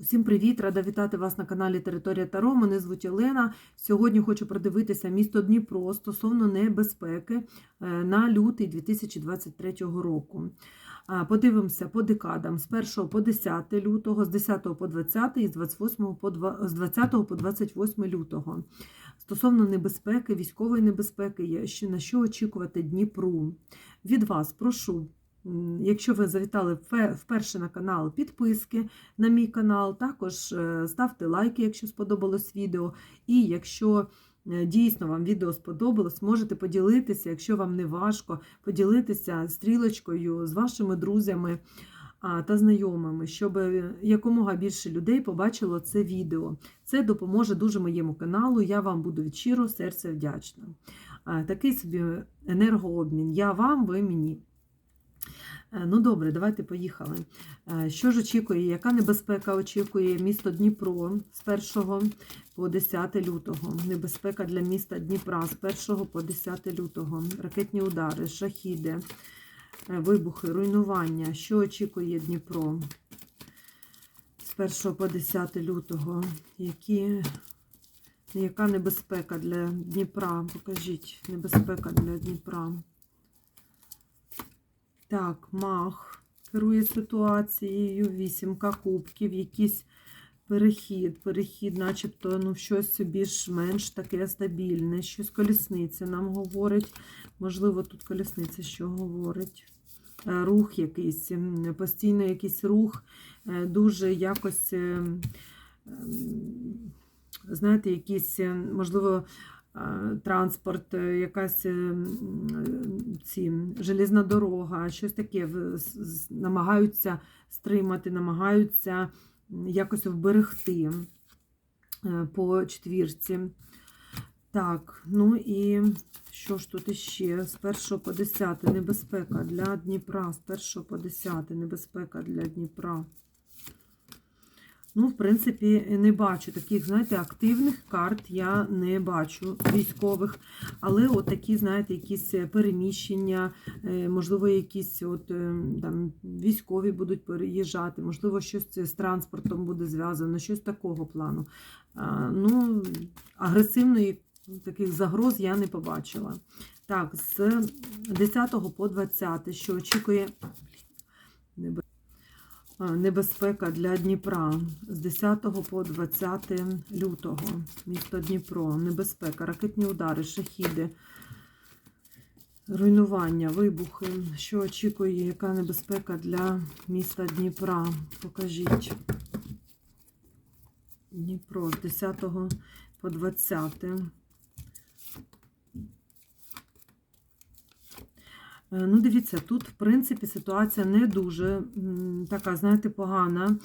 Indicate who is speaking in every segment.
Speaker 1: Усім привіт! Рада вітати вас на каналі Територія Таро. Мене звуть Олена. Сьогодні хочу продивитися місто Дніпро стосовно небезпеки е, на лютий 2023 року. Подивимося по декадам з 1 по 10 лютого, з 10 по 20 і з 28 по 2, з 20 по 28 лютого. Стосовно небезпеки, військової небезпеки, на що очікувати Дніпру. Від вас прошу. Якщо ви завітали вперше на канал, підписки на мій канал, також е, ставте лайки, якщо сподобалось відео. І якщо е, дійсно вам відео сподобалось, можете поділитися, якщо вам не важко, поділитися стрілочкою з вашими друзями та знайомими, щоб е, якомога більше людей побачило це відео. Це допоможе дуже моєму каналу. Я вам буду від щирого серця вдячна. Такий собі енергообмін. Я вам, ви мені. Е, Ну добре, давайте поїхали. Е, Що ж очікує, яка небезпека очікує місто Дніпро з 1 по 10 лютого? Небезпека для міста Дніпра з 1 по 10 лютого. Ракетні удари, шахіди, е, вибухи, руйнування. Що очікує Дніпро з 1 по 10 лютого? Які, яка небезпека для Дніпра? Покажіть небезпека для Дніпра. Так, мах керує ситуацією, вісімка кубків, якийсь перехід, перехід, начебто ну, щось більш-менш таке стабільне, щось колісниця нам говорить. Можливо, тут колісниця що говорить. Е, Рух якийсь, постійно якийсь рух, е, дуже якось, е, знаєте, якісь, е, можливо, транспорт, е, якась е, ці, железна дорога, щось таке намагаються стримати, намагаються якось вберегти е, по четвірці. Так, ну і що ж тут іще? З 1 по 10 небезпека для Дніпра, з 1 по 10 небезпека для Дніпра. Ну, в принципі, не бачу таких, знаєте, активних карт я не бачу військових. Але от такі, знаєте, якісь переміщення, е, можливо, якісь от е, там військові будуть переїжджати, можливо, щось з транспортом буде зв'язано, щось такого плану. Ну, агресивної таких загроз я не побачила. Так, з 10 по 20, що очікує небезпека для Дніпра з 10 по 20 лютого. Місто Дніпро, небезпека, ракетні удари, шахіди, руйнування, вибухи. Що очікує, яка небезпека для міста Дніпра? Покажіть. Дніпро з 10 по 20. Ну, дивіться, тут, в принципі, ситуація не дуже така, знаєте, погана.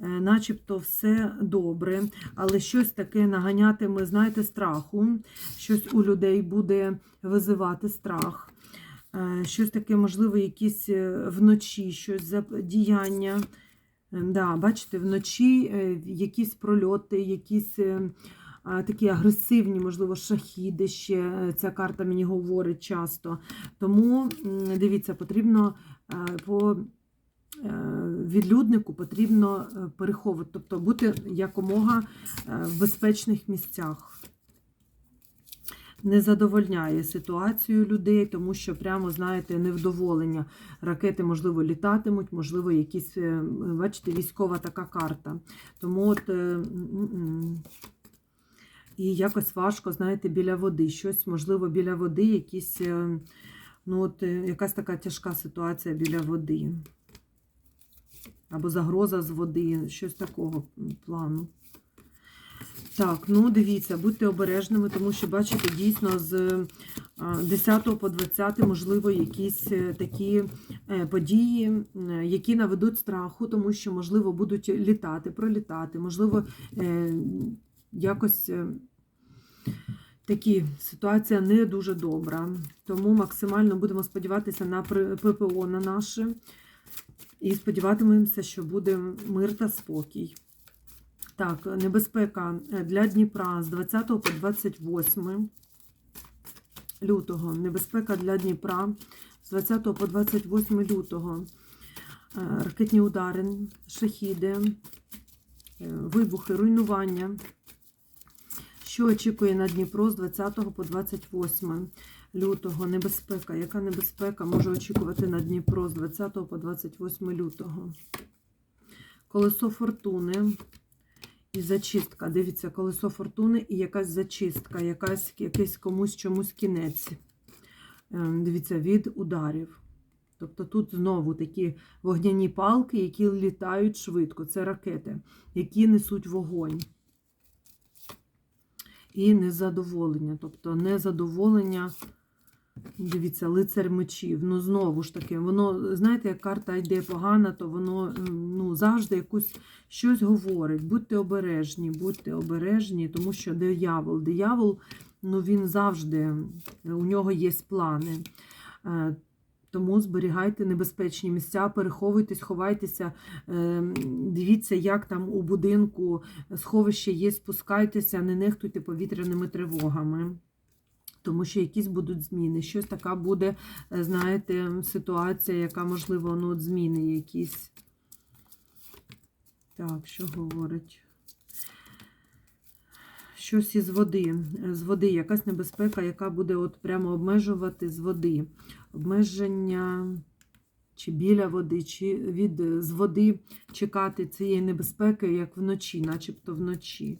Speaker 1: Е, Начебто все добре, але щось таке наганятиме, знаєте, страху, щось у людей буде визивати страх, Е, щось таке, можливо, якісь е, вночі, щось за діяння. Е, Да, бачите, вночі е, якісь прольоти, якісь е, такі агресивні, можливо, шахіди ще е, ця карта мені говорить часто. Тому дивіться, потрібно е, по е, відлюднику потрібно переховувати, тобто бути якомога в безпечних місцях. Не задовольняє ситуацію людей, тому що прямо, знаєте, невдоволення. Ракети, можливо, літатимуть, можливо, якісь, бачите, військова така карта. Тому от. Е. І якось важко, знаєте, біля води. Щось, можливо, біля води, якісь, е, ну, от, е, якась така тяжка ситуація біля води. Або загроза з води, щось такого плану. Так, ну дивіться, будьте обережними, тому що, бачите, дійсно з 10 по 20, можливо, якісь е, такі е, події, е, які наведуть страху, тому що, можливо, будуть літати, пролітати, можливо, е, якось е, такі ситуація не дуже добра. Тому максимально будемо сподіватися на ППО на наше. І сподіватимемося, що буде мир та спокій. Так, небезпека для Дніпра з 20 по 28 лютого. Небезпека для Дніпра з 20 по 28 лютого. Е, Ракетні удари, шахіди, е, вибухи, руйнування. Що очікує на Дніпро з 20 по 28 лютого? Небезпека. Яка небезпека може очікувати на Дніпро з 20 по 28 лютого? Колесо фортуни і зачистка. Дивіться, колесо фортуни і якась зачистка, якась, якийсь комусь чомусь кінець. Е, Дивіться, від ударів. Тобто тут знову такі вогняні палки, які літають швидко. Це ракети, які несуть вогонь. І незадоволення. Тобто незадоволення, дивіться, лицар мечів. Ну, знову ж таки, воно, знаєте, як карта йде погана, то воно ну, завжди якусь щось говорить. Будьте обережні, будьте обережні, тому що диявол. Диявол, ну він завжди, у нього є плани. Тому зберігайте небезпечні місця, переховуйтесь, ховайтеся, е, дивіться, як там у будинку сховище є, спускайтеся, не нехтуйте повітряними тривогами. Тому що якісь будуть зміни. Щось така буде, е, знаєте, ситуація, яка, можливо, ну, от зміни якісь. Так, що говорить? Щось із води. З води, якась небезпека, яка буде от прямо обмежувати з води. Обмеження чи біля води, чи від з води чекати цієї небезпеки, як вночі, начебто вночі.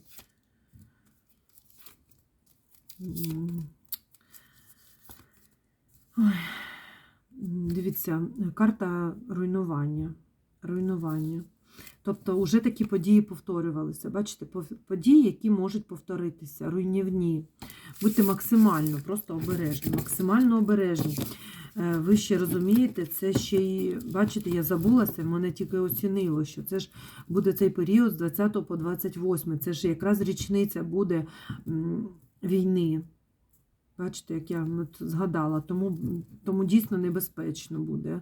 Speaker 1: Дивіться, карта руйнування. Руйнування. Тобто, вже такі події повторювалися. Бачите, події, які можуть повторитися, руйнівні. Будьте максимально просто обережні, максимально обережні. Е, Ви ще розумієте, це ще й, бачите, я забулася, мене тільки оцінило, що це ж буде цей період з 20 по 28. Це ж якраз річниця буде війни. Бачите, як я згадала, тому, тому дійсно небезпечно буде.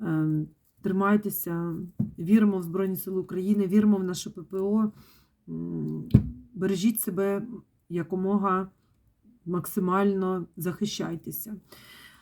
Speaker 1: Е, Тримайтеся, віримо в Збройні Сили України, віримо в наше ППО. Бережіть себе якомога максимально захищайтеся.